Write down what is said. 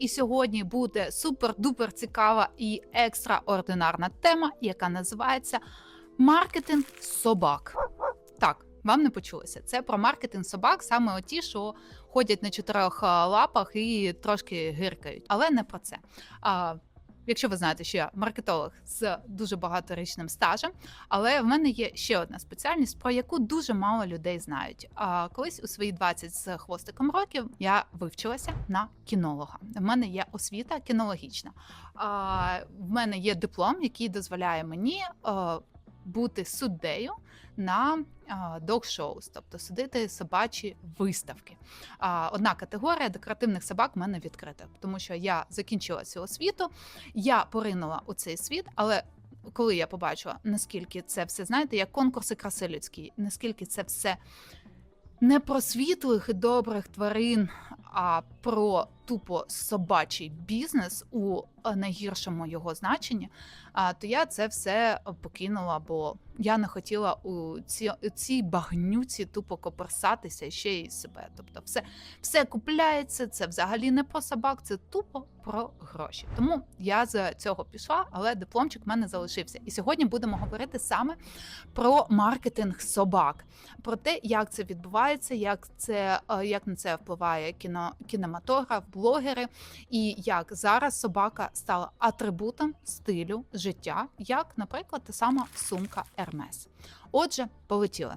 І сьогодні буде супер-дупер цікава і екстраординарна тема, яка називається маркетинг собак. Так, вам не почулося. Це про маркетинг собак, саме оті, що ходять на чотирьох лапах і трошки гиркають. Але не про це. Якщо ви знаєте, що я маркетолог з дуже багаторічним стажем, але в мене є ще одна спеціальність, про яку дуже мало людей знають. А колись у свої 20 з хвостиком років я вивчилася на кінолога. В мене є освіта кінологічна. В мене є диплом, який дозволяє мені е, бути суддею на дог-шоус, тобто судити собачі виставки. Одна категорія декоративних собак в мене відкрита, тому що я закінчила цю освіту, я поринула у цей світ, але. Коли я побачила, наскільки це все, знаєте, як конкурси краси людські, наскільки це все не про світлих і добрих тварин, а про тупо собачий бізнес у е, найгіршому його значенні, то я це все покинула, бо я не хотіла у ці, цій багнюці тупо коперсатися ще й себе. Тобто, все, все купляється, це взагалі не про собак, це тупо про гроші. Тому я з цього пішла, але дипломчик в мене залишився. І сьогодні будемо говорити саме про маркетинг собак, про те, як це відбувається, як це е, як на це впливає кіно, кінематограф, блогери, і як зараз собака стала атрибутом стилю життя, як, наприклад, та сама сумка Ермес. Отже, полетіли.